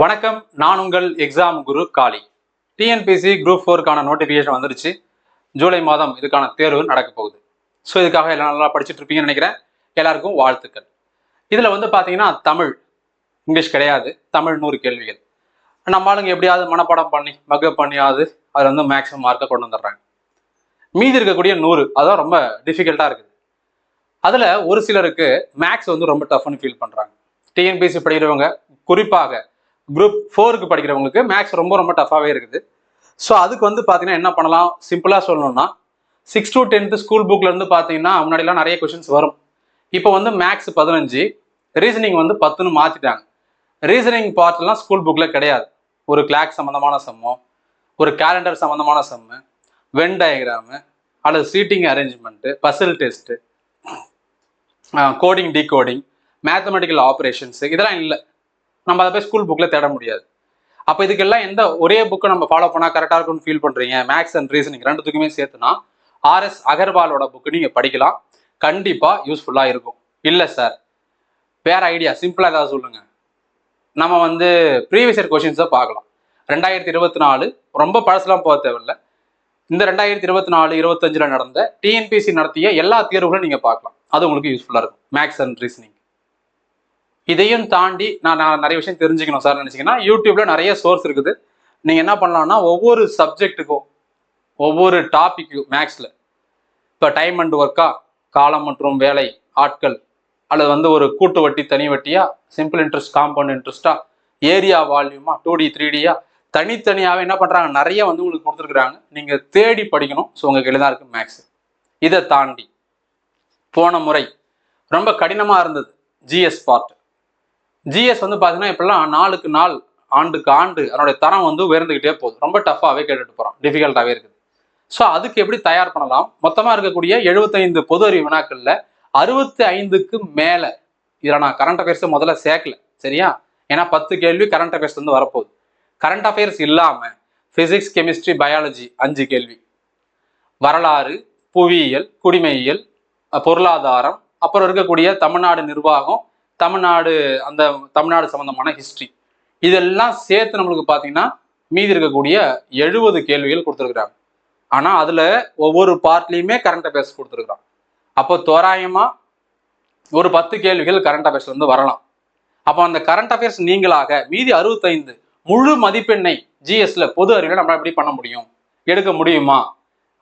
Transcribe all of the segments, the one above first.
வணக்கம் நான் உங்கள் எக்ஸாம் குரு காளி. டிஎன்பிசி குரூப் ஃபோருக்கான நோட்டிஃபிகேஷன் வந்துருச்சு. ஜூலை மாதம் இதுக்கான தேர்வு நடக்க போகுது. ஸோ இதுக்காக எல்லாம் நல்லா படிச்சுட்டு இருப்பீங்கன்னு நினைக்கிறேன். எல்லாருக்கும் வாழ்த்துக்கள். இதில் வந்து பார்த்தீங்கன்னா தமிழ் இங்கிலீஷ் கிடையாது. தமிழ் நூறு கேள்விகள். நம்ம ஆளுங்க எப்படியாவது மனப்பாடம் பண்ணி மக்கப் பண்ணியாவது அதில் வந்து மேக்ஸிமம் மார்க்கை கொண்டு வந்துடுறாங்க. மீதி இருக்கக்கூடிய நூறு அதான் ரொம்ப டிஃபிகல்ட்டாக இருக்குது. அதில் ஒரு சிலருக்கு மேக்ஸ் வந்து ரொம்ப டஃப்னு ஃபீல் பண்ணுறாங்க டிஎன்பிசி படிக்கிறவங்க குறிப்பாக குரூப் ஃபோருக்கு படிக்கிறவங்களுக்கு மேக்ஸ் ரொம்ப ரொம்ப டஃபாகவே இருக்குது. ஸோ அதுக்கு வந்து பார்த்தீங்கன்னா என்ன பண்ணலாம்? சிம்பிளாக சொல்லணும்னா சிக்ஸ் டு டென்த்து ஸ்கூல் புக்லேருந்து பார்த்தீங்கன்னா முன்னாடிலாம் நிறைய கொஷின்ஸ் வரும். இப்போ வந்து மேக்ஸ் பதினஞ்சு ரீசனிங் வந்து பத்துன்னு மாற்றிட்டாங்க ரீசனிங் பார்ட்லாம் ஸ்கூல் புக்கில் கிடையாது. ஒரு கிளாக் சம்மந்தமான சம்மம் ஒரு கேலண்டர் சம்மந்தமான சம்மு வென் டயக்ராமு அல்லது seating arrangement puzzle test coding decoding mathematical operations இதெல்லாம் இல்லை. நம்ம அதை போய் ஸ்கூல் புக்கில் தேட முடியாது. அப்போ இதுக்கெல்லாம் எந்த ஒரே புக்கை நம்ம ஃபாலோ பண்ணால் கரெக்டாக இருக்கும்னு ஃபீல் பண்ணுறீங்க மேக்ஸ் அண்ட் ரீசனிங் ரெண்டுத்துக்குமே சேர்த்துனா ஆர்எஸ் அகர்வாலோட புக்கு நீங்கள் படிக்கலாம். கண்டிப்பாக யூஸ்ஃபுல்லாக இருக்கும். இல்லை சார் வேற ஐடியா சிம்பிளாக ஏதாவது சொல்லுங்கள் நம்ம வந்து ப்ரீவியஸ் இயர் கொஷின்ஸை பார்க்கலாம். ரெண்டாயிரத்தி இருபத்தி நாலு ரொம்ப பழசுலாம் போக தேவையில்ல. இந்த ரெண்டாயிரத்தி இருபத்தி நாலு இருபத்தஞ்சில் நடந்த டிஎன்பிசி நடத்திய எல்லா தேர்வுகளும் நீங்கள் பார்க்கலாம். அது உங்களுக்கு யூஸ்ஃபுல்லாக இருக்கும். மேக்ஸ் அண்ட் ரீசனிங் இதையும் தாண்டி நான் நான் நிறைய விஷயம் தெரிஞ்சுக்கணும் சார் நினச்சிங்கன்னா யூடியூப்ல நிறைய சோர்ஸ் இருக்குது. நீங்கள் என்ன பண்ணலாம்னா ஒவ்வொரு சப்ஜெக்ட்டுக்கும் ஒவ்வொரு டாபிக்கும் மேக்ஸில் இப்போ டைம் அண்ட் ஒர்க்கா காலம் மற்றும் வேலை ஆட்கள் அல்லது வந்து ஒரு கூட்டு வட்டி தனி வட்டியா சிம்பிள் இன்ட்ரெஸ்ட் காம்பவுண்ட் இன்ட்ரெஸ்டா ஏரியா வால்யூமா டூ டி த்ரீ டியா தனித்தனியாகவே என்ன பண்ணுறாங்க நிறைய வந்து உங்களுக்கு கொடுத்துருக்குறாங்க. நீங்கள் தேடி படிக்கணும். ஸோ உங்களுக்கு எளிதாக இருக்குது மேக்ஸ் இதை தாண்டி போன முறை ரொம்ப கடினமாக இருந்தது ஜிஎஸ் பார்ட் ஜிஎஸ் வந்து பார்த்தீங்கன்னா இப்பெல்லாம் நாளுக்கு நாள் ஆண்டுக்கு ஆண்டு அதனுடைய தரம் வந்து உயர்ந்துகிட்டே போகுது. ரொம்ப டஃப்பாகவே கேட்டுட்டு போகிறோம் டிஃபிகல்ட்டாகவே இருக்குது. ஸோ அதுக்கு எப்படி தயார் பண்ணலாம்? மொத்தமாக இருக்கக்கூடிய எழுபத்தைந்து பொது அறிவு வினாக்களில் அறுபத்தி ஐந்துக்கு மேலே. இதில் நான் கரண்ட் அஃபேர்ஸை முதல்ல சேர்க்கல. சரியா? ஏன்னா பத்து கேள்வி கரண்ட் அஃபேர்ஸ் வந்து வரப்போகுது. கரண்ட் அஃபேர்ஸ் இல்லாமல் ஃபிசிக்ஸ் கெமிஸ்ட்ரி பயாலஜி அஞ்சு கேள்வி. வரலாறு புவியியல் குடிமையியல் பொருளாதாரம் அப்புறம் இருக்கக்கூடிய தமிழ்நாடு நிர்வாகம் தமிழ்நாடு அந்த தமிழ்நாடு சம்பந்தமான ஹிஸ்ட்ரி இதெல்லாம் சேர்த்து நம்மளுக்கு பார்த்தீங்கன்னா மீதி இருக்கக்கூடிய எழுபது கேள்விகள் கொடுத்துருக்குறாங்க. ஆனால் அதில் ஒவ்வொரு பார்ட்லேயுமே கரண்ட் அஃபேர்ஸ் கொடுத்துருக்குறான். அப்போ தோராயமாக ஒரு பத்து கேள்விகள் கரண்ட் அஃபேர்ஸ் வந்து வரலாம். அப்போ அந்த கரண்ட் அஃபேர்ஸ் நீங்களாக மீதி அறுபத்தைந்து முழு மதிப்பெண்ணை ஜிஎஸ்ல பொது அறிவில் நம்மளால் எப்படி பண்ண முடியும்? எடுக்க முடியுமா?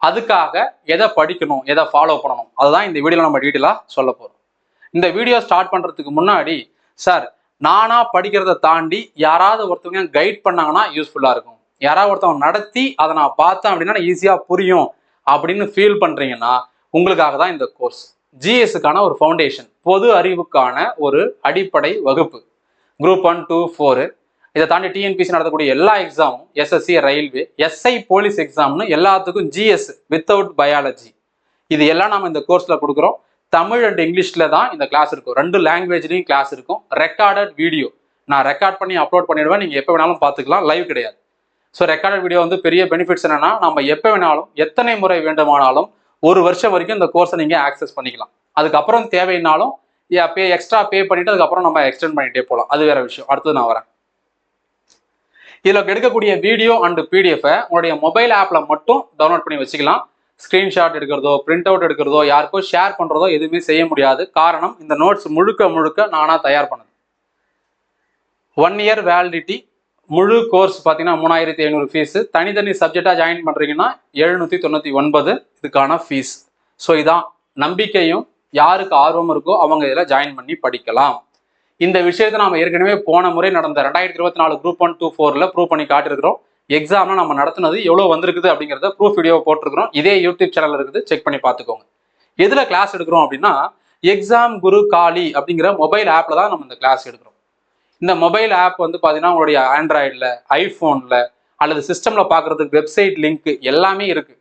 அதுக்காக எதை படிக்கணும்? எதை ஃபாலோ பண்ணணும்? அதுதான் இந்த வீடியோவில் நம்ம டீட்டெயிலாக சொல்ல போகிறோம் இந்த வீடியோ ஸ்டார்ட் பண்ணுறதுக்கு முன்னாடி சார் நானா படிக்கிறத தாண்டி யாராவது ஒருத்தவங்க கைட் பண்ணாங்கன்னா யூஸ்ஃபுல்லாக இருக்கும். யாராவது ஒருத்தவங்க நடத்தி அதை நான் பார்த்தேன் அப்படின்னா ஈஸியாக புரியும் அப்படின்னு ஃபீல் பண்ணுறீங்கன்னா உங்களுக்காக தான் இந்த கோர்ஸ் ஜிஎஸ்க்கான ஒரு ஃபவுண்டேஷன் பொது அறிவுக்கான ஒரு அடிப்படை வகுப்பு. குரூப் ஒன் டூ ஃபோரு இதை தாண்டி டிஎன்பிசி நடத்தக்கூடிய எல்லா எக்ஸாமும் எஸ்எஸ்சி ரயில்வே எஸ்ஐ போலீஸ் எக்ஸாம்னு எல்லாத்துக்கும் ஜிஎஸ் வித்தவுட் பயாலஜி இது எல்லாம் நம்ம இந்த கோர்ஸில் கொடுக்குறோம். தமிழ் அண்ட் இங்கிலீஷில் தான் இந்த கிளாஸ் இருக்கும். ரெண்டு லாங்குவேஜ்லையும் கிளாஸ் இருக்கும். ரெக்கார்டட் வீடியோ நான் ரெக்கார்ட் பண்ணி அப்லோட் பண்ணிடுவேன். நீங்கள் எப்போ வேணாலும் பார்த்துக்கலாம். லைவ் கிடையாது. ஸோ ரெக்கார்டட் வீடியோ வந்து பெரிய பெனிஃபிட்ஸ் என்னென்னா நம்ம எப்போ வேணாலும் எத்தனை முறை வேண்டுமானாலும் ஒரு வருஷம் வரைக்கும் இந்த கோர்ஸை நீங்கள் ஆக்சஸ் பண்ணிக்கலாம். அதுக்கப்புறம் தேவைன்னாலும் பே எக்ஸ்ட்ரா பே பண்ணிட்டு அதுக்கப்புறம் நம்ம எக்ஸ்டெண்ட் பண்ணிட்டே போகலாம் அது வேற விஷயம். அடுத்தது நான் வரேன். இதில் எடுக்கக்கூடிய வீடியோ அண்டு பிடிஎஃபை உங்களுடைய மொபைல் ஆப்பில் மட்டும் டவுன்லோட் பண்ணி வச்சுக்கலாம். ஸ்க்ரீன்ஷாட் எடுக்கிறதோ பிரிண்ட் அவுட் எடுக்கிறதோ யாருக்கோ ஷேர் பண்ணுறதோ எதுவுமே செய்ய முடியாது. காரணம் இந்த நோட்ஸ் முழுக்க முழுக்க நானாக தயார் பண்ணது. ஒன் இயர் வேலிடிட்டி முழு கோர்ஸ் பார்த்தீங்கன்னா மூணாயிரத்தி ஐநூறு ஃபீஸு தனித்தனி சப்ஜெக்டாக ஜாயின் பண்ணுறீங்கன்னா எழுநூற்றி தொண்ணூற்றி ஒன்பது இதுக்கான ஃபீஸ் ஸோ இதான் நம்பிக்கையும் யாருக்கு ஆர்வம் இருக்கோ அவங்க இதில் ஜாயின் பண்ணி படிக்கலாம். இந்த விஷயத்தை நாம ஏற்கனவே போன முறை நடந்த ரெண்டாயிரத்தி இருபத்தி நாலு குரூப் ஒன் டூ ஃபோரில் ப்ரூவ் பண்ணி காட்டிருக்கிறோம் எக்ஸாம்லாம் நம்ம நடத்துனது எவ்வளோ வந்திருக்குது அப்படிங்கிறத ப்ரூஃப் வீடியோ போட்டிருக்கிறோம். இதே யூடியூப் சேனல் இருக்குது. செக் பண்ணி பார்த்துக்கோங்க. எதில் கிளாஸ் எடுக்கிறோம் அப்படின்னா எக்ஸாம் குரு காலி அப்படிங்கிற மொபைல் ஆப்பில் தான் நம்ம இந்த கிளாஸ் எடுக்கிறோம். இந்த மொபைல் ஆப் வந்து பார்த்தீங்கன்னா உங்களுடைய ஆண்ட்ராய்டில் ஐஃபோனில் அல்லது சிஸ்டமில் பார்க்குறதுக்கு வெப்சைட் லிங்க் எல்லாமே இருக்குது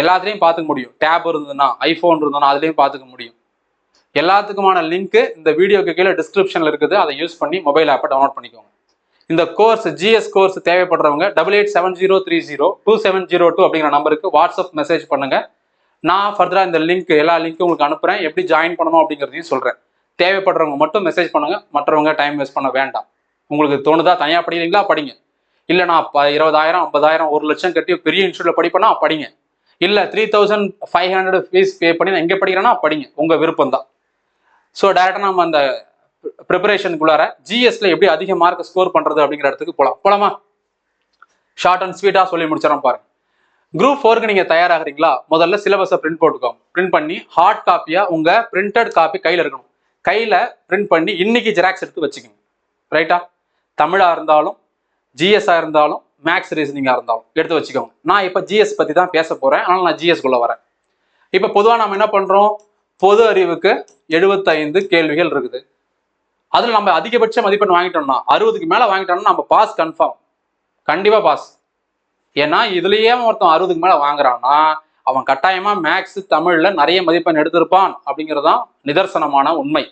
எல்லாத்துலேயும் பார்த்துக்க முடியும். டேப் இருந்ததுன்னா ஐஃபோன் இருந்ததுன்னா அதுலேயும் பார்த்துக்க முடியும். எல்லாத்துக்குமான லிங்க் இந்த வீடியோக்கு கீழே டிஸ்கிரிப்ஷனில் இருக்குது. அதை யூஸ் பண்ணி மொபைல் ஆப்பை டவுன்லோட் பண்ணிக்கோங்க. இந்த கோர்ஸ் ஜிஎஸ் கோர்ஸ் தேவைப்படுறவங்க double eight seven zero three zero two seven zero two அப்படிங்கிற நம்பருக்கு வாட்ஸ்அப் மெசேஜ் பண்ணுங்க. நான் ஃபர்தராக இந்த லிங்க் எல்லா லிங்க்கும் உங்களுக்கு அனுப்புகிறேன் எப்படி ஜாயின் பண்ணணும் அப்படிங்கிறதையும் சொல்கிறேன் தேவைப்படுறவங்க மட்டும் மெசேஜ் பண்ணுங்க. மற்றவங்க டைம் வேஸ்ட் பண்ண வேண்டாம். உங்களுக்கு தோணுதா தனியாக படிக்கிறீங்களா? படிங்க. இல்லை நான் இருபதாயிரம் ஐம்பதாயிரம் ஒரு லட்சம் கட்டி பெரிய இன்ஸ்டியூட்டில் படிப்பேனா படிங்க. இல்லை three thousand five hundred fees pay பண்ணி நான் எங்கே படிக்கிறேன்னா படிங்க. உங்கள் விருப்பம் தான் ஸோ டேரெக்டாக நம்ம அந்த ப்ரிப்பரேஷனுக்குள்ளார ஜிஎஸ்ல எப்படி அதிக மார்க் ஸ்கோர் பண்ணுறது அப்படிங்கிற இடத்துக்கு போகலாம் போலாமா? ஷார்ட் அண்ட் ஸ்வீட்டாக சொல்லி முடிச்சிடறோம் பாருங்க. குரூப் ஃபோருக்கு நீங்கள் தயாராகிறீங்களா? முதல்ல சிலபஸை பிரிண்ட் போட்டுக்கோங்க. பிரிண்ட் பண்ணி ஹார்ட் காப்பியாக உங்கள் பிரிண்டட் காப்பி கையில் இருக்கணும். கையில் பிரிண்ட் பண்ணி இன்னைக்கு ஜெராக்ஸ் எடுத்து வச்சுக்கோங்க. ரைட்டா தமிழாக இருந்தாலும் ஜிஎஸ்ஸாக இருந்தாலும் மேக்ஸ் ரீசனிங்காக இருந்தாலும் எடுத்து வச்சுக்கோங்க. நான் இப்போ ஜிஎஸ் பற்றி தான் பேச போகிறேன் அதனால் நான் ஜிஎஸ்குள்ளே வரேன். இப்போ பொதுவாக நம்ம என்ன பண்ணுறோம் பொது அறிவுக்கு எழுபத்தைந்து கேள்விகள் இருக்குது. அதில் நம்ம அதிகபட்ச மதிப்பெண் வாங்கிட்டோம்னா அறுபதுக்கு மேலே வாங்கிட்டோம்னா நம்ம பாஸ் கன்ஃபார்ம் கண்டிப்பாக பாஸ் ஏன்னா இதுலயே ஒருத்தன் அறுபதுக்கு மேலே வாங்குறான்னா அவன் கட்டாயமா மேக்ஸ் தமிழ்ல நிறைய மதிப்பெண் எடுத்திருப்பான் அப்படிங்கிறதான் நிதர்சனமான உண்மை.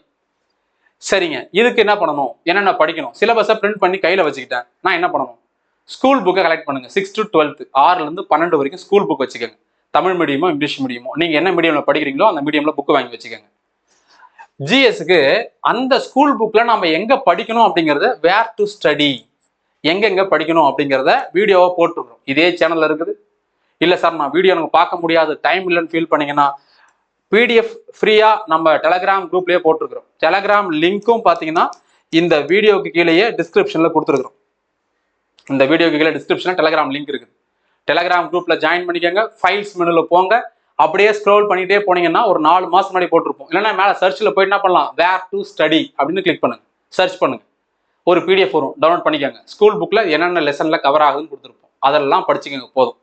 சரிங்க. இதுக்கு என்ன பண்ணணும்? என்னென்ன படிக்கணும்? சிலபஸை பிரிண்ட் பண்ணி கையில வச்சுக்கிட்டேன். நான் என்ன பண்ணணும்? ஸ்கூல் புக்கை கலெக்ட் பண்ணுங்க. சிக்ஸ் டு டுவெல்த் ஆறுல இருந்து பன்னெண்டு வரைக்கும் ஸ்கூல் புக் வச்சுக்கோங்க. தமிழ் மீடியமோ இங்கிலீஷ் மீடியமோ நீங்க என்ன மீடியம்ல படிக்கிறீங்களோ அந்த மீடியம்ல புக் வாங்கி வச்சுக்கோங்க. ஜிஎஸ்க்கு அந்த ஸ்கூல் புக்கில் நம்ம எங்கே படிக்கணும் அப்படிங்கிறத வேர் டு ஸ்டடி எங்கெங்கே படிக்கணும் அப்படிங்கிறத வீடியோவை போட்டுருக்கோம். இதே சேனலில் இருக்குது. இல்லை சார் நான் வீடியோ எனக்கு பார்க்க முடியாது. டைம் இல்லைன்னு ஃபீல் பண்ணீங்கன்னா பிடிஎஃப் ஃப்ரீயாக நம்ம டெலகிராம் குரூப்லேயே போட்டிருக்கிறோம். டெலகிராம் லிங்க்கும் பார்த்தீங்கன்னா இந்த வீடியோக்கு கீழேயே டிஸ்கிரிப்ஷனில் கொடுத்துருக்குறோம். இந்த வீடியோக்கு கீழே டிஸ்கிரிப்ஷனில் டெலகிராம் லிங்க் இருக்குது. டெலகிராம் குரூப்பில் ஜாயின் பண்ணிக்கோங்க. ஃபைல்ஸ் மெனுவில் போங்க. அப்படியே ஸ்க்ரோல் பண்ணிட்டே போனீங்கன்னா ஒரு நாலு மாசம் முன்னாடி போட்டிருப்போம். இல்லைன்னா மேலே சர்ச்சில் போயிட்டு என்ன பண்ணலாம்? வேர் டு ஸ்டடி அப்படின்னு கிளிக் பண்ணுங்க. சர்ச் பண்ணுங்க. ஒரு பிடிஎஃப் வரும். டவுன்லோட் பண்ணிக்கோங்க. ஸ்கூல் புக்கில் என்னென்ன லெசனில் கவர் ஆகுதுன்னு கொடுத்துருப்போம். அதெல்லாம் படிச்சுக்கோங்க போதும்.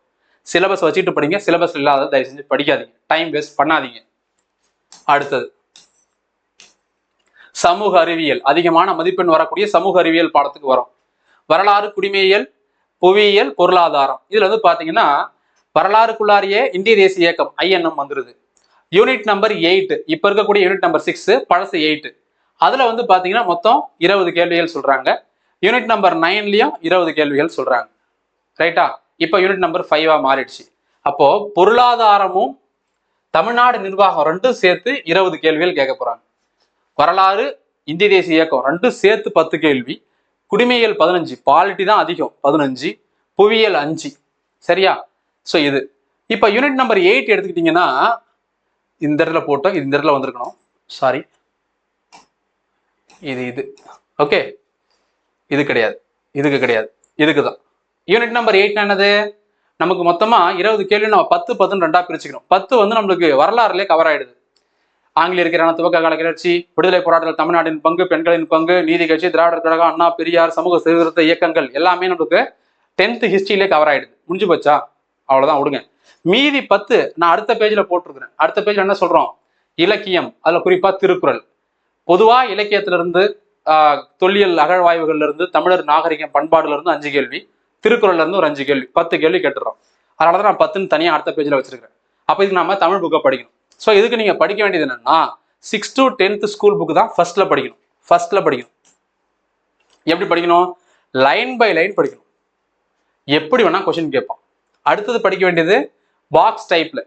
சிலபஸ் வச்சுட்டு படிங்க. சிலபஸ் இல்லாத தயவு செஞ்சு படிக்காதீங்க. டைம் வேஸ்ட் பண்ணாதீங்க. அடுத்தது. சமூக அறிவியல். அதிகமான மதிப்பெண் வரக்கூடிய சமூக அறிவியல் பாடத்துக்கு வரும். வரலாறு குடிமையியல் புவியியல் பொருளாதாரம். இதுல வந்து பாத்தீங்கன்னா வரலாறுக்குள்ளாரியே இந்திய தேசிய இயக்கம் ஐஎன்எம் வந்துருது. யூனிட் நம்பர் எயிட் இப்ப இருக்கக்கூடிய யூனிட் நம்பர் சிக்ஸ் பழசு எயிட் அதுல வந்து பாத்தீங்கன்னா மொத்தம் இருபது கேள்விகள் சொல்றாங்க. யூனிட் நம்பர் நைன்லயும் இருபது கேள்விகள் சொல்றாங்க. ரைட்டா இப்போ யூனிட் நம்பர் ஃபைவா மாறிடுச்சு. அப்போ பொருளாதாரமும் தமிழ்நாடு நிர்வாகம் ரெண்டும் சேர்த்து இருபது கேள்விகள் கேட்க போறாங்க. வரலாறு இந்திய தேசிய இயக்கம் ரெண்டும் சேர்த்து பத்து கேள்வி. குடிமையியல் பதினஞ்சு பாலிட்டி தான் அதிகம் பதினஞ்சு. புவியியல் அஞ்சு. சரியா? ஸோ இது. இப்போ யூனிட் நம்பர் எயிட் எடுத்துக்கிட்டிங்கன்னா இந்த இடத்துல போட்டோம் இந்த இடத்துல வந்திருக்கணும். சாரி இது இது. ஓகே இது கிடையாது. இதுக்கு கிடையாது. இதுக்கு தான். யூனிட் நம்பர் எயிட் என்னது? நமக்கு மொத்தமாக இருபது கேள்வி நம்ம பத்து பத்துன்னு ரெண்டாக பிரிச்சுக்கணும் பத்து வந்து நம்மளுக்கு வரலாறுலேயே கவர் ஆயிடுது. ஆங்கிலேயருக்கான துவக்க கால கிளர்ச்சி விடுதலை போராட்டத்தில் தமிழ்நாட்டின் பங்கு பெண்களின் பங்கு நீதி கட்சி திராவிடர் கழகம் அண்ணா பெரியார் சமூக சீர்திருத்த இயக்கங்கள் எல்லாமே நம்மளுக்கு டென்த் ஹிஸ்டரியிலே கவர் ஆயிடுது. முடிஞ்சு போச்சா? அவ்வளவுதான் விடுங்க. மீதி பத்து நான் அடுத்த பேஜ்ல போட்டிருக்கிறேன். அடுத்த பேஜ்ல என்ன சொல்றோம்? இலக்கியம் அதுல குறிப்பா திருக்குறள். பொதுவா இலக்கியத்துல இருந்து ஆஹ், தொல்லியல் அகழ்வாய்வுகள்ல இருந்து தமிழர் நாகரிகம் பண்பாடுல இருந்து அஞ்சு கேள்வி திருக்குறள்ல இருந்து ஒரு அஞ்சு கேள்வி பத்து கேள்வி கேட்டுறோம். அதனாலதான் நான் பத்துன்னு தனியா அடுத்த பேஜ்ல வச்சிருக்கேன் அப்ப இதுக்கு நம்ம தமிழ் புக்கை படிக்கணும். ஸோ இதுக்கு நீங்க படிக்க வேண்டியது என்னன்னா six to tenth school book தான் ஃபர்ஸ்ட்ல படிக்கணும். ஃபர்ஸ்ட்ல படிக்கணும். எப்படி படிக்கணும்? லைன் பை லைன் படிக்கணும். எப்படி வேணா கொஸ்டின் கேட்பான். அடுத்தது படிக்க வேண்டியது பாக்ஸ் டைப்பில்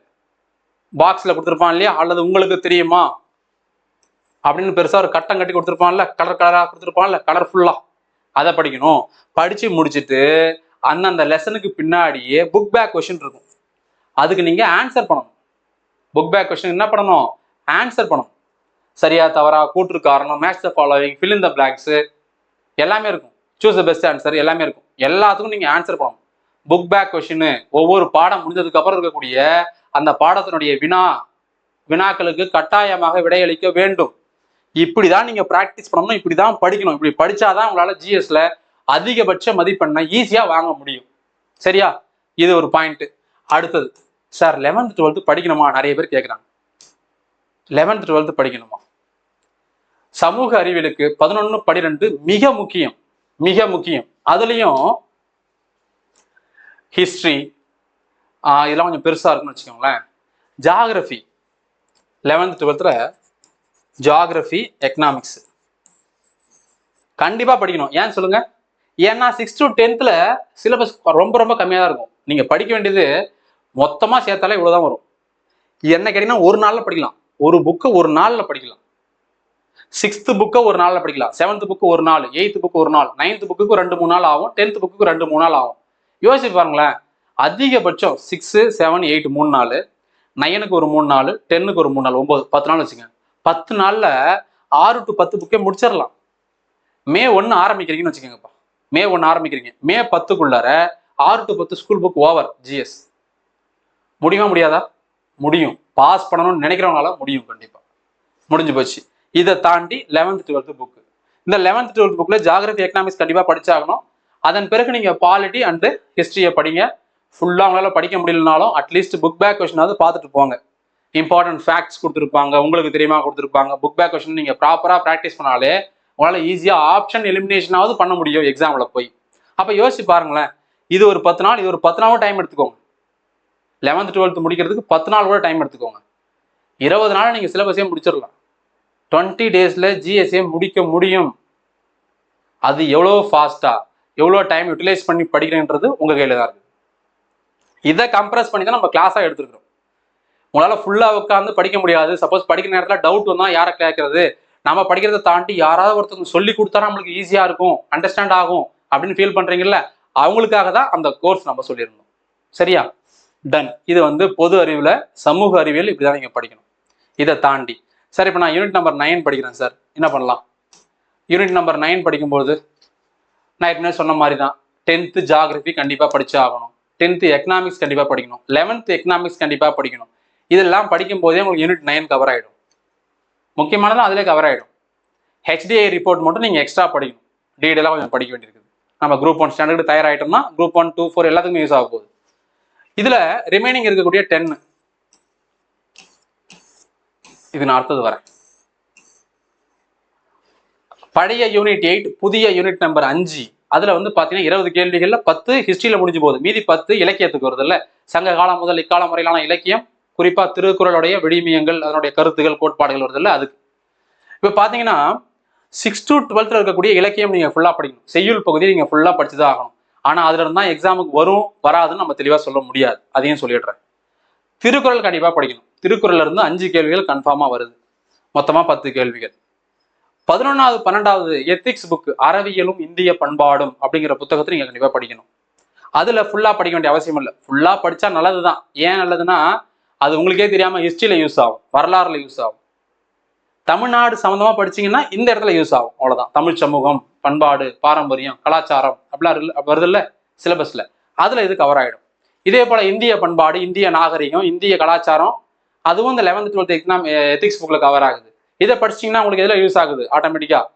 பாக்ஸில் கொடுத்துருப்பான் இல்லையா? அல்லது உங்களுக்கு தெரியுமா? அப்படின்னு பெருசாக ஒரு கட்டம் கட்டி கொடுத்துருப்பான்ல கலர் கலராக கொடுத்துருப்பான்ல கலர்ஃபுல்லாக அதை படிக்கணும். படித்து முடிச்சுட்டு அந்தந்த லெசனுக்கு பின்னாடியே புக் பேக் கொஷின் இருக்கும். அதுக்கு நீங்கள் ஆன்சர் பண்ணணும். புக் பேக் கொஷின் என்ன பண்ணணும்? ஆன்சர் பண்ணணும். சரியா தவறா கூற்று காரணம் match the following fill in the blanks எல்லாமே இருக்கும். சூஸ் த பெஸ்ட் ஆன்சர் எல்லாமே இருக்கும். எல்லாத்துக்கும் நீங்கள் ஆன்சர் பண்ணணும். புக் பேக் கொஷின் ஒவ்வொரு பாடம் முடிஞ்சதுக்கு அப்புறம் இருக்கக்கூடிய அந்த பாடத்தினுடைய வினா வினாக்களுக்கு கட்டாயமாக விடையளிக்க வேண்டும். இப்படிதான் நீங்க பிராக்டிஸ் பண்ணணும் இப்படிதான் படிக்கணும். இப்படி படிச்சாதான் உங்களால ஜிஎஸ்ல அதிகபட்ச மதிப்பெண்ணை ஈஸியா வாங்க முடியும். சரியா? இது ஒரு பாயிண்ட் அடுத்தது சார் லெவன்த் டுவெல்த் படிக்கணுமா? நிறைய பேர் கேட்குறாங்க லெவன்த் டுவெல்த் படிக்கணுமா? சமூக அறிவியலுக்கு பதினொன்று பன்னிரெண்டு மிக முக்கியம். மிக முக்கியம். அதுலேயும் ஹிஸ்ட்ரி இதெல்லாம் கொஞ்சம் பெருசாக இருக்குன்னு வச்சுக்கோங்களேன். ஜாகிரஃபி லெவன்த் டுவெல்த்தில் ஜாகிரஃபி எக்கனாமிக்ஸ் கண்டிப்பாக படிக்கணும். ஏன் சொல்லுங்க? ஏன்னா சிக்ஸ் டு டென்த்தில் சிலபஸ் ரொம்ப ரொம்ப கம்மியாக தான் இருக்கும். நீங்கள் படிக்க வேண்டியது மொத்தமாக சேர்த்தாலே இவ்வளோ தான் வரும். என்ன கேட்டிங்கன்னா ஒரு நாளில் படிக்கலாம். ஒரு புக்கை ஒரு நாளில் படிக்கலாம். சிக்ஸ்த்து புக்கை ஒரு நாளில் படிக்கலாம். செவன்த் புக்கு ஒரு நாள். எயித்து புக்கு ஒரு நாள். நைன்த் புக்குக்கு ரெண்டு மூணு நாள் ஆகும். டென்த் புக்குக்கு ரெண்டு மூணு நாள் ஆகும். யோசிச்சு பாருங்களேன். அதிகபட்சம் சிக்ஸு செவன் எயிட் மூணு நாள் நைனுக்கு ஒரு மூணு நாள் டென்னுக்கு ஒரு மூணு நாள் ஒம்பது பத்து நாள் வச்சுங்க பத்து நாளில் ஆறு டு பத்து புக்கே முடிச்சிடலாம். மே ஒன்று ஆரம்பிக்கிறீங்கன்னு வச்சுக்கோங்கப்பா. மே ஒன்று ஆரம்பிக்கிறீங்க. மே பத்துக்குள்ளார ஆறு டு பத்து ஸ்கூல் புக் ஓவர் ஜிஎஸ் முடியுமா முடியாதா? முடியும். பாஸ் பண்ணணும்னு நினைக்கிறவங்களால முடியும் கண்டிப்பாக முடிஞ்சு போச்சு. இதை தாண்டி லெவன்த் டுவெல்த் புக்கு இந்த லெவன்த் டுவெல்த் புக்கில் ஜாகிரபி எக்கனாமிக்ஸ் கண்டிப்பாக படிச்சாகணும். அதன் பிறகு நீங்கள் பாலிட்டி அண்டு ஹிஸ்ட்ரியை படிங்க. ஃபுல்லாக உங்களால படிக்க முடியலனாலும் அட்லீஸ்ட் புக் பேக் கொஷனாவது பார்த்துட்டு போங்க. இம்பார்ட்டன்ட் ஃபேக்ட்ஸ் கொடுத்துருப்பாங்க உங்களுக்கு தெரியுமா கொடுத்துருப்பாங்க. புக் பேக் கொஷின் நீங்கள் ப்ராப்பராக ப்ராக்டிஸ் பண்ணாலே உங்களால் ஈஸியாக ஆப்ஷன் எலிமினேஷனாவது பண்ண முடியும் எக்ஸாமில் போய். அப்போ யோசிச்சு பாருங்களேன். இது ஒரு பத்து நாள் இது ஒரு பத்து நாளும் டைம் எடுத்துக்கோங்க. லெவன்த் டுவெல்த் முடிக்கிறதுக்கு பத்து நாள் கூட டைம் எடுத்துக்கோங்க. இருபது நாள் நீங்கள் சிலபஸே முடிச்சிடலாம். டுவெண்ட்டி டேஸில் ஜிஎஸ்ஏ முடிக்க முடியும். அது எவ்வளோ ஃபாஸ்ட்டாக எவ்வளோ டைம் யூட்டிலைஸ் பண்ணி படிக்கிறேன்றது உங்கள் கையில் தான் இருக்குது இதை கம்ப்ரஸ் பண்ணி தான் நம்ம கிளாஸாக எடுத்துருக்கிறோம். உங்களால் ஃபுல்லாக உட்காந்து படிக்க முடியாது. சப்போஸ் படிக்கிற நேரத்தில் டவுட் வந்தால் யாரை கேட்கறது நம்ம படிக்கிறத தாண்டி யாராவது ஒருத்தவங்க சொல்லி கொடுத்தா நம்மளுக்கு ஈஸியாக இருக்கும். அண்டர்ஸ்டாண்ட் ஆகும் அப்படின்னு ஃபீல் பண்ணுறீங்கல்ல அவங்களுக்காக தான் அந்த கோர்ஸ் நம்ம சொல்லியிருந்தோம். சரியா? டன் இது வந்து பொது அறிவில் சமூக அறிவியல் இப்படி தான் நீங்கள் படிக்கணும். இதை தாண்டி. சார் இப்போ நான் யூனிட் நம்பர் நைன் படிக்கிறேன் சார் என்ன பண்ணலாம்? யூனிட் நம்பர் நைன் படிக்கும்போது நான் ஏற்கனவே சொன்ன மாதிரி தான் டென்த்து ஜாகிரபி கண்டிப்பாக படிச்சு ஆகணும். டென்த்து எக்கனாமிக்ஸ் கண்டிப்பாக படிக்கணும். லெவன்த்து எக்கனாமிக்ஸ் கண்டிப்பாக படிக்கணும். இதெல்லாம் படிக்கும் போதே உங்களுக்கு யூனிட் நைன் கவர் ஆகிடும் முக்கியமானதும் அதிலே கவர் ஆகிடும் ஹெச்டிஐ ரிப்போர்ட் மட்டும் நீங்கள் எக்ஸ்ட்ரா படிக்கணும். டீடெயிலாக கொஞ்சம் படிக்க வேண்டியிருக்குது நம்ம குரூப் ஒன் ஸ்டாண்டர்டு தயாராகிட்டோம்னா குரூப் ஒன் டூ ஃபோர் எல்லாத்துக்கும் யூஸ் ஆக போகுது. இதில் ரிமைனிங் இருக்கக்கூடிய டென்னு இது நான் அடுத்தது வரேன். பழைய யூனிட் எயிட் புதிய யூனிட் நம்பர் அஞ்சு. அதுல வந்து பாத்தீங்கன்னா இருபது கேள்விகள்ல பத்து ஹிஸ்டரியில முடிஞ்சு போகுது. மீதி பத்து இலக்கியத்துக்கு வருது இல்ல? சங்க காலம் முதல் இக்காலம் முறையிலான இலக்கியம் குறிப்பா திருக்குறளுடைய விடிமியங்கள் அதனுடைய கருத்துகள் கோட்பாடுகள் வருது இல்ல? அதுக்கு. இப்ப பாத்தீங்கன்னா சிக்ஸ் டு டுவெல்த்ல இருக்கக்கூடிய இலக்கியம் நீங்க ஃபுல்லா படிக்கணும். செய்யுள் பகுதியை நீங்க ஃபுல்லா படிச்சுதான் ஆகணும். ஆனா அதுல இருந்தா எக்ஸாமுக்கு வரும் வராதுன்னு நம்ம தெளிவா சொல்ல முடியாது. அதையும் சொல்லிடுறேன். திருக்குறள் கண்டிப்பா படிக்கணும். திருக்குறள்ல இருந்து அஞ்சு கேள்விகள் கன்ஃபார்மா வருது. மொத்தமா பத்து கேள்விகள். பதினொன்றாவது பன்னெண்டாவது எத்திக்ஸ் புக் அறவியலும் இந்திய பண்பாடும் அப்படிங்கிற புத்தகத்தை நீங்க கண்டிப்பா படிக்கணும். அதுல ஃபுல்லா படிக்க வேண்டிய அவசியம் இல்லை. ஃபுல்லா படிச்சா நல்லதுதான். ஏன் நல்லதுன்னா அது உங்களுக்கே தெரியாம ஹிஸ்டரியில யூஸ் ஆகும். வரலாறுல யூஸ் ஆகும். தமிழ்நாடு சம்மந்தமாக படிச்சீங்கன்னா இந்த இடத்துல யூஸ் ஆகும். அவ்வளோதான் தமிழ் சமூகம் பண்பாடு பாரம்பரியம் கலாச்சாரம் அப்படிலாம் வருது இல்லை? சிலபஸில் அதில் இது கவர் ஆகிடும் இதே போல் இந்திய பண்பாடு இந்திய நாகரிகம் இந்திய கலாச்சாரம் அதுவும் இந்த லெவன்த் டுவெல்த் எக்ஸாம் எத்திக்ஸ் புக்கில் கவர் ஆகுது. இதை படிச்சீங்கன்னா உங்களுக்கு எதுல யூஸ் ஆகுது? ஆட்டோமேட்டிக்காக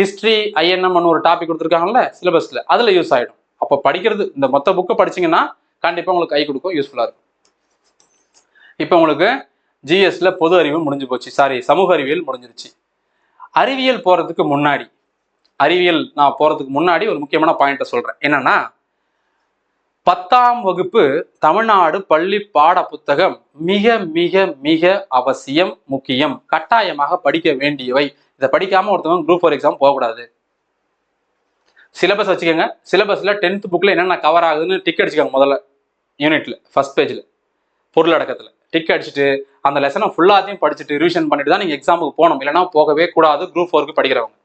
ஹிஸ்ட்ரி ஐஎன்எம்னு ஒரு டாபிக் கொடுத்துருக்காங்கல்ல சிலபஸ்ல அதுல யூஸ் ஆயிடும். அப்போ படிக்கிறது இந்த மொத்த புக்கை படிச்சீங்கன்னா கண்டிப்பா உங்களுக்கு கை கொடுக்கும் யூஸ்ஃபுல்லா இருக்கும். இப்போ உங்களுக்கு ஜிஎஸ்ல பொது அறிவு முடிஞ்சு போச்சு. சாரி சமூக அறிவியல் முடிஞ்சிருச்சு. அறிவியல் போறதுக்கு முன்னாடி அறிவியல் நான் போறதுக்கு முன்னாடி ஒரு முக்கியமான பாயிண்ட்டை சொல்றேன். என்னன்னா பத்தாம் வகுப்பு தமிழ்நாடு பள்ளி பாட புத்தகம் மிக மிக மிக அவசியம் முக்கியம். கட்டாயமாக படிக்க வேண்டியவை. இதை படிக்காம ஒருத்தவங்க குரூப் ஃபோர் எக்ஸாம் போகக்கூடாது. சிலபஸ் வச்சுக்கோங்க. சிலபஸ்ல டென்த் புக்ல என்னென்ன கவர் ஆகுதுன்னு டிக் அடிச்சுக்கோங்க முதல்ல. யூனிட்ல ஃபர்ஸ்ட் பேஜ்ல பொருளடக்கத்துல டிக் அடிச்சுட்டு அந்த லெசனை ஃபுல்லாத்தையும் படிச்சுட்டு ரிவிஷன் பண்ணிட்டு தான் நீங்க எக்ஸாமுக்கு போகணும். இல்லைன்னா போகவே கூடாது குரூப் ஃபோருக்கு படிக்கிறவங்க.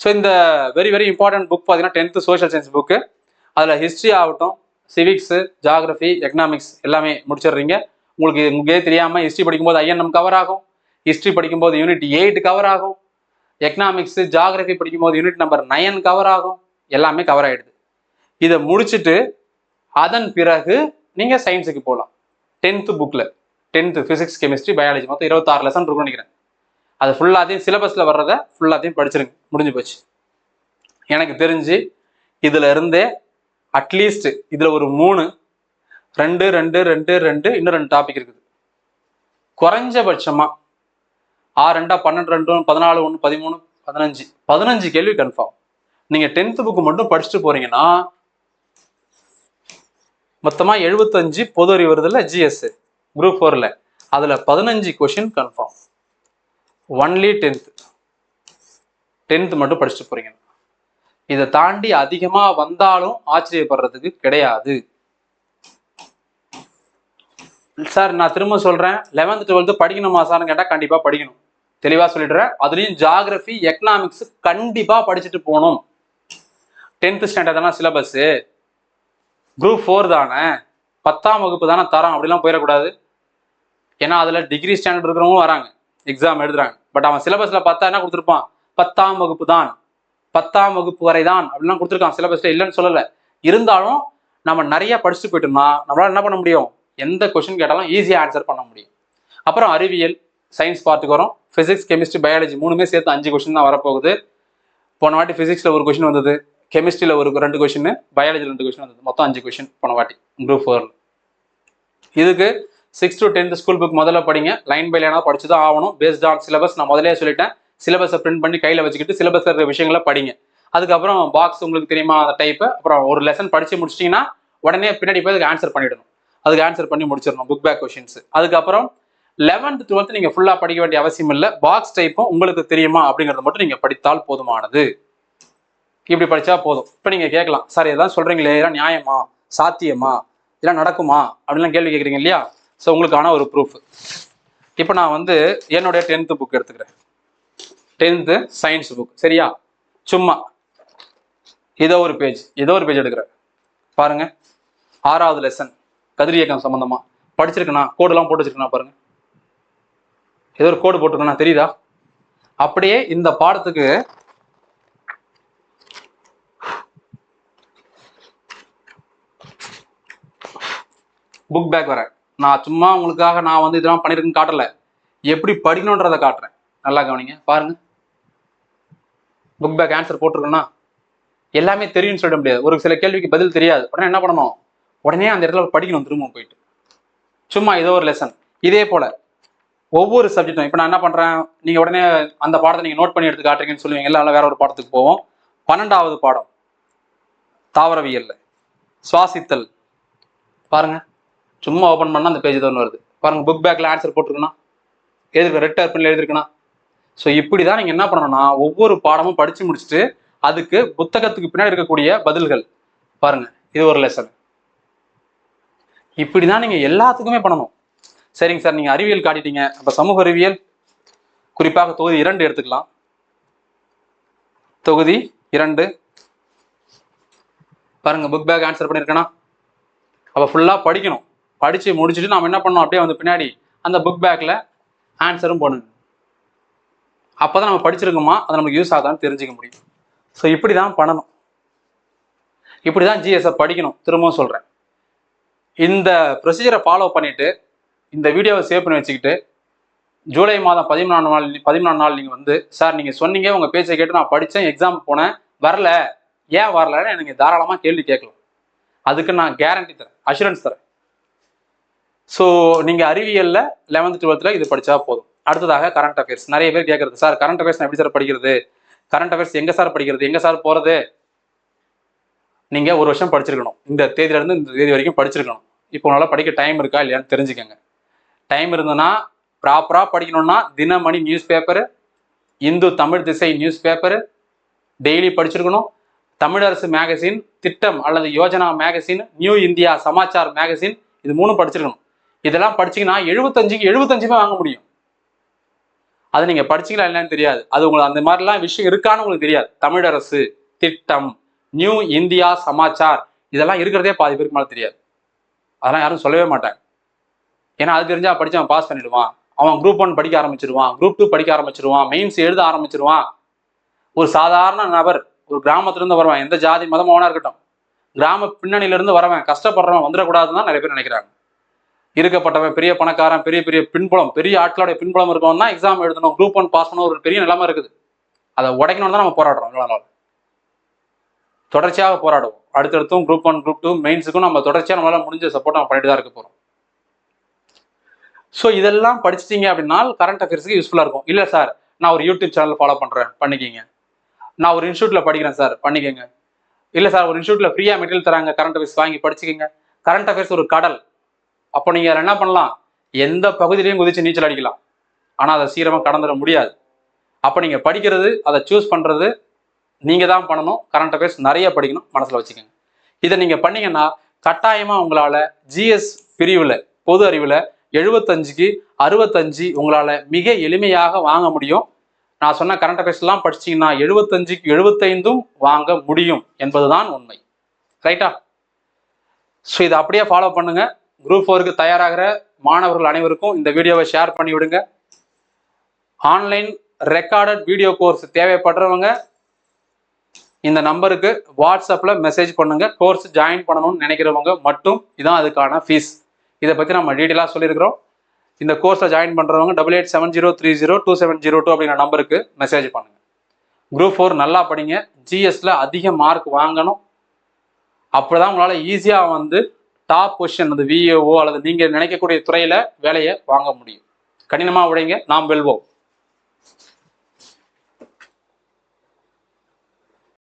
ஸோ இந்த வெரி வெரி இம்பார்ட்டன்ட் புக் பார்த்தீங்கன்னா டென்த்து சோஷியல் சயின்ஸ் புக்கு அதில் ஹிஸ்ட்ரி ஆகட்டும் சிவிக்ஸு ஜாகிரஃபி எக்கனாமிக்ஸ் எல்லாமே முடிச்சிடுறீங்க. உங்களுக்கு உங்களுக்கே தெரியாமல் ஹிஸ்ட்ரி படிக்கும்போது ஐஎன்எம் கவர் ஆகும். ஹிஸ்ட்ரி படிக்கும்போது யூனிட் எயிட் கவர் ஆகும். எக்கனாமிக்ஸு ஜாகிரஃபி படிக்கும்போது யூனிட் நம்பர் நயன் கவர் ஆகும். எல்லாமே கவர் ஆகிடுது இதை முடிச்சுட்டு அதன் பிறகு நீங்கள் சயின்ஸுக்கு போகலாம். டென்த்து புக்கில் டென்த்து ஃபிசிக்ஸ் கெமிஸ்ட்ரி பயாலஜி மொத்தம் இருபத்தாறு லெசன் இருக்கும்னு நினைக்கிறேன். அது ஃபுல்லாத்தையும் சிலபஸில் வர்றதை ஃபுல்லாத்தையும் படிச்சிருங்க. முடிஞ்சு போச்சு. எனக்கு தெரிஞ்சு இதில் இருந்தே அட்லீஸ்ட் இதுல ஒரு மூணு ரெண்டு ரெண்டு ரெண்டு ரெண்டு இன்னும் ரெண்டு டாபிக் இருக்குது. குறைஞ்சபட்சமா ஆறு ரெண்டா பன்னெண்டு ரெண்டு பதினாலு ஒன்று பதிமூணு பதினஞ்சு. பதினஞ்சு கேள்வி கன்ஃபார்ம் நீங்க டென்த் புக்கு மட்டும் படிச்சுட்டு போறீங்கன்னா மொத்தமா எழுபத்தஞ்சு பொது அறிவு வருதுல்ல ஜிஎஸ் குரூப் ஃபோர்ல அதுல பதினஞ்சு question confirm only tenth tenth மட்டும் படிச்சுட்டு போறீங்க இதை தாண்டி அதிகமா வந்தாலும் ஆச்சரியப்படுறதுக்கு கிடையாது. சார் நான் திரும்ப சொல்றேன். லெவன்த் டுவெல்த்து படிக்கணுமா சார்னு கேட்டா கண்டிப்பா படிக்கணும். தெளிவா சொல்லிடுறேன். அதுலயும் ஜாகிரபி எக்கனாமிக்ஸ் கண்டிப்பா படிச்சுட்டு போகணும். டென்த் ஸ்டாண்டர்ட் தானே சிலபஸ் குரூப் ஃபோர் தானே? பத்தாம் வகுப்பு தானே தரான் அப்படிலாம் போயிடக்கூடாது. ஏன்னா அதுல டிகிரி ஸ்டாண்டர்ட் இருக்கிறவங்களும் வராங்க. எக்ஸாம் எழுதுறாங்க. பட் அவன் சிலபஸ்ல பார்த்தா என்ன கொடுத்துருப்பான்? பத்தாம் வகுப்பு தான். பத்தாம் வகுப்பு வரை தான் அப்படிலாம் கொடுத்துருக்கான் சிலபஸ்ல இல்லைன்னு சொல்லலை. இருந்தாலும் நம்ம நிறைய படிச்சுட்டு போயிட்டோம்னா நம்மளால என்ன பண்ண முடியும்? எந்த கொஸ்டின் கேட்டாலும் ஈஸியாக ஆன்சர் பண்ண முடியும். அப்புறம் அறிவியல் சயின்ஸ் பார்ட்டுக்கு ஃபிசிக்ஸ் கெமிஸ்ட்ரி பயாலஜி மூணுமே சேர்த்து அஞ்சு கொஸ்டின் தான் வரப்போகுது. போன வாட்டி ஃபிசிக்ஸில் ஒரு கொஷின் வந்தது. கெமிஸ்ட்ரியில் ஒரு ரெண்டு கொஷின் பயாலஜியில் ரெண்டு கொஷின் வந்தது. மொத்தம் அஞ்சு கொஷின் போன வாட்டி குரூப் ஃபோர் இதுக்கு six to tenth school book முதல்ல படிங்க. லைன் பை லைனாக படிச்சு தான் ஆகணும். பேஸ்ட் ஆன் சிலபஸ் நான் முதலே சொல்லிட்டேன். சிலபஸை பிரிண்ட் பண்ணி கையில் வச்சுக்கிட்டு சிலபஸ் இருக்கிற விஷயங்களை படிங்க. அதுக்கப்புறம் பாக்ஸ் உங்களுக்கு தெரியுமா? அந்த டைப்பு அப்புறம் ஒரு லெசன் படித்து முடிச்சிட்டிங்கன்னா உடனே பின்னாடி போய் அதுக்கு ஆன்சர் பண்ணிடணும். அதுக்கு ஆன்சர் பண்ணி முடிச்சிடணும் புக் பேக் கொஷின்ஸ் அதுக்கப்புறம் லெவன்த் டுவெல்த் நீங்கள் ஃபுல்லாக படிக்க வேண்டிய அவசியம் இல்லை. பாக்ஸ் டைப்பும் உங்களுக்கு தெரியுமா? அப்படிங்கிறத மட்டும் நீங்கள் படித்தால் போதுமானது. இப்படி படித்தா போதும். இப்போ நீங்கள் கேட்கலாம் சார் இதெல்லாம் சொல்கிறீங்களே இதெல்லாம் நியாயமா? சாத்தியமா? இதெல்லாம் நடக்குமா? அப்படின்லாம் கேள்வி கேட்குறீங்க இல்லையா? ஸோ உங்களுக்கான ஒரு ப்ரூஃப் இப்போ நான் வந்து என்னுடைய டென்த்து புக் எடுத்துக்கிறேன். டென்த்து சயின்ஸ் புக் சரியா? சும்மா. ஏதோ ஒரு பேஜ் ஏதோ ஒரு பேஜ் எடுக்கிறேன். பாருங்க. ஆறாவது லெசன் கதிரியக்கம் சம்பந்தமா. படிச்சிருக்கேனா? கோடெல்லாம் போட்டு வச்சிருக்கேனா பாருங்க. ஏதோ ஒரு கோடு போட்டிருக்கேனா? தெரியுதா? அப்படியே இந்த பாடத்துக்கு புக் பேக் வரேன். நான் சும்மா உங்களுக்காக நான் வந்து இதெல்லாம் பண்ணியிருக்கேன்னு காட்டல. எப்படி படிக்கணுன்றதை காட்டுறேன். நல்லா கவனிங்க. பாருங்க. புக் பேக் ஆன்சர் போட்டிருக்கேன்னா எல்லாமே தெரியும்னு சொல்ல முடியாது. ஒரு சில கேள்விக்கு பதில் தெரியாது. உடனே என்ன பண்ணணும்? உடனே அந்த இடத்துல படிக்கணும் திரும்ப போயிட்டு. சும்மா ஏதோ ஒரு லெசன் இதே போல ஒவ்வொரு சப்ஜெக்டும் இப்போ நான் என்ன பண்ணுறேன் நீங்கள் உடனே அந்த பாடத்தை நீங்கள் நோட் பண்ணி எடுத்து காட்டுறீங்கன்னு சொல்லுவீங்க. இல்லை வேற ஒரு பாடத்துக்கு போவோம். பன்னெண்டாவது பாடம். தாவரவியல்ல. சுவாசித்தல். பாருங்க. சும்மா ஓப்பன் பண்ணால் அந்த பேஜ் தான் வருது. பாருங்க புக் பேக்கில் ஆன்சர் போட்டிருக்குன்னா எழுதிருக்கேன் ரெட் டர்பின்ல எழுதிருக்குன்னா ஸோ இப்படி தான் நீங்கள் என்ன பண்ணணும்னா ஒவ்வொரு பாடமும் படித்து முடிச்சுட்டு அதுக்கு புத்தகத்துக்கு பின்னாடி இருக்கக்கூடிய பதில்கள் பாருங்க. இது ஒரு லெசன் இப்படி தான் நீங்கள் எல்லாத்துக்குமே பண்ணணும். சரிங்க சார் நீங்கள் அறிவியல் காட்டிட்டீங்க. அப்போ சமூக அறிவியல் குறிப்பாக தொகுதி இரண்டு எடுத்துக்கலாம். தொகுதி இரண்டு. பாருங்க புக் பேக் ஆன்சர் பண்ணியிருக்கேனா அப்போ ஃபுல்லாக படிக்கணும். படித்து முடிச்சுட்டு நாம் என்ன பண்ணோம் அப்படியே வந்து பின்னாடி அந்த புக் பேக்கில் ஆன்சரும் போடணும். அப்போ தான் நம்ம படிச்சிருக்கோமா? அது நமக்கு யூஸ் ஆகுதான்னு தெரிஞ்சுக்க முடியும். ஸோ இப்படி தான் பண்ணணும் இப்படி தான் ஜிஎஸ்எஃப் படிக்கணும். திரும்பவும் சொல்கிறேன் இந்த ப்ரொசீஜரை ஃபாலோ பண்ணிவிட்டு இந்த வீடியோவை சேவ் பண்ணி வச்சுக்கிட்டு ஜூலை மாதம் பதிமூணாம் நாள் பதிமூணாம் நாள் நீங்கள் வந்து சார் நீங்கள் சொன்னீங்க உங்கள் பேச்சை கேட்டு நான் படித்தேன் எக்ஸாம் போனேன் வரல. ஏன் வரலன்னு எனக்கு தாராளமாக கேள்வி கேட்கலாம். அதுக்கு நான் கேரண்டி தரேன் அஷூரன்ஸ் தரேன். ஸோ நீங்கள் அறிவியலில் லெவன்த் டுவெல்த்தில் இது படித்தா போதும். அடுத்ததாக கரண்ட் அஃபேர்ஸ் நிறைய பேர் கேட்குறது சார் கரண்ட் அஃபேர்ஸ் நான் எப்படி சார் படிக்கிறது? கரண்ட் அஃபேர்ஸ் எங்கே சார் படிக்கிறது? எங்கே சார் போகிறது நீங்கள் ஒரு வருஷம் படிச்சிருக்கணும். இந்த தேதியிலேருந்து இந்த தேதி வரைக்கும் படிச்சிருக்கணும். இப்போ உங்களால் படிக்க டைம் இருக்கா இல்லையான்னு தெரிஞ்சுக்கோங்க. டைம் இருந்ததுன்னா ப்ராப்பராக படிக்கணும்னா Dinamani news paper Hindu Tamil Thisai news paper daily படிச்சிருக்கணும். தமிழரசு மேகசின் திட்டம் அல்லது Yojana magazine new India Samachar magazine இது மூணும் படிச்சிருக்கணும். இதெல்லாம் படிச்சீங்கன்னா எழுபத்தஞ்சுக்கு எழுபத்தஞ்சுமே வாங்க முடியும். அது நீங்க படிச்சீங்களா இல்லைன்னு தெரியாது. அது உங்களுக்கு அந்த மாதிரிலாம் விஷயம் இருக்கான்னு உங்களுக்கு தெரியாது. தமிழரசு திட்டம் நியூ இந்தியா சமாச்சார் இதெல்லாம் இருக்கிறதே பாதி பேருக்கு மேலே தெரியாது. அதெல்லாம் யாரும் சொல்லவே மாட்டாங்க. ஏன்னா அது தெரிஞ்சா படிச்சு அவன் பாஸ் பண்ணிடுவான். அவன் குரூப் ஒன் படிக்க ஆரம்பிச்சிருவான். குரூப் டூ படிக்க ஆரம்பிச்சிருவான். மெயின்ஸ் எழுத ஆரம்பிச்சிருவான். ஒரு சாதாரண நபர் ஒரு கிராமத்திலிருந்து வருவான். எந்த ஜாதி மதமாக இருக்கட்டும். கிராம பின்னணியிலிருந்து வரவன் கஷ்டப்படுறவன் வந்துடக்கூடாதுன்னு தான் நிறைய பேர் நினைக்கிறாங்க. இருக்கப்பட்டவன் பெரிய பணக்காரன் பெரிய பெரிய பின்புலம் பெரிய ஆட்களுடைய பின்புலம் இருக்கவன் தான் எக்ஸாம் எழுதணும் குரூப் ஒன் பாஸ் பண்ண ஒரு பெரிய நிலைமை இருக்குது. அதை உடைக்கணும்னு தான் நம்ம போராடுறோம் இவ்வளவு நாள். தொடர்ச்சியாக போராடுவோம். அடுத்தடுத்தும் குரூப் ஒன் குரூப் டூ மெயின்ஸுக்கும் நம்ம தொடர்ச்சியாக நம்மளால முடிஞ்ச சப்போர்ட் நம்ம பண்ணிட்டு தான் இருக்க போறோம். ஸோ இதெல்லாம் படிச்சிட்டீங்க அப்படின்னா கரண்ட் அஃபேர்ஸ்க்கு யூஸ்ஃபுல்லாக இருக்கும். இல்லை சார் நான் ஒரு யூடியூப் சேனல் ஃபாலோ பண்ணுறேன் பண்ணிக்கிங்க. நான் ஒரு இன்ஸ்டியூட்டில் படிக்கிறேன் சார் பண்ணிக்கோங்க. இல்லை சார் ஒரு இன்ஸ்டியூட்டில் ஃப்ரீயாக மெட்டீரியல் தராங்க கரண்ட் அஃபேர்ஸ் வாங்கி படிச்சுக்கோங்க. கரண்ட் அஃபேர்ஸ் ஒரு கடல். அப்போ நீங்கள் அதில் என்ன பண்ணலாம்? எந்த பகுதியிலையும் குதிச்சு நீச்சல் அடிக்கலாம். ஆனால் அதை சீக்கிரமாக கடந்துட முடியாது. அப்போ நீங்கள் படிக்கிறது அதை சூஸ் பண்ணுறது நீங்கள் தான் பண்ணணும். கரண்ட் அஃபேர்ஸ் நிறைய படிக்கணும் மனசில் வச்சுக்கோங்க. இதை நீங்கள் பண்ணீங்கன்னா கட்டாயமாக உங்களால் ஜிஎஸ் பிரிவில் பொது அறிவில் எழுபத்தஞ்சுக்கு அறுபத்தஞ்சு உங்களால் மிக எளிமையாக வாங்க முடியும். நான் சொன்ன கரண்ட் அஃபேர்ஸ்லாம் படிச்சீங்கன்னா எழுபத்தஞ்சுக்கு எழுபத்தைந்தும் வாங்க முடியும் என்பதுதான் உண்மை. ரைட்டா ஸோ இதை அப்படியே ஃபாலோ பண்ணுங்கள் குரூப் ஃபோருக்கு தயாராகிற மாணவர்கள் அனைவருக்கும் இந்த வீடியோவை ஷேர் பண்ணி விடுங்க ஆன்லைன் ரெக்கார்டட் வீடியோ கோர்ஸ் தேவைப்படுறவங்க இந்த நம்பருக்கு வாட்ஸ்அப்பில் மெசேஜ் பண்ணுங்க. கோர்ஸ் ஜாயின் பண்ணணும்னு நினைக்கிறவங்க மட்டும் இதான் அதுக்கான ஃபீஸ் இதை பற்றி நம்ம டீட்டெயிலாக சொல்லியிருக்கிறோம். இந்த கோர்ஸில் ஜாயின் பண்ணுறவங்க double eight seven zero three zero two seven zero two அப்படிங்கிற நம்பருக்கு மெசேஜ் பண்ணுங்கள் குரூப் ஃபோர் நல்லா படிங்க. ஜிஎஸ்ல அதிக மார்க் வாங்கணும். அப்போதான் உங்களால் ஈஸியாக வந்து டாப் பொசிஷன் அந்த விஏஓ அல்லது நீங்கள் நினைக்கக்கூடிய துறையில் வேலையை வாங்க முடியும். கடினமாக உழைங்க நாம் வெல்வோம்.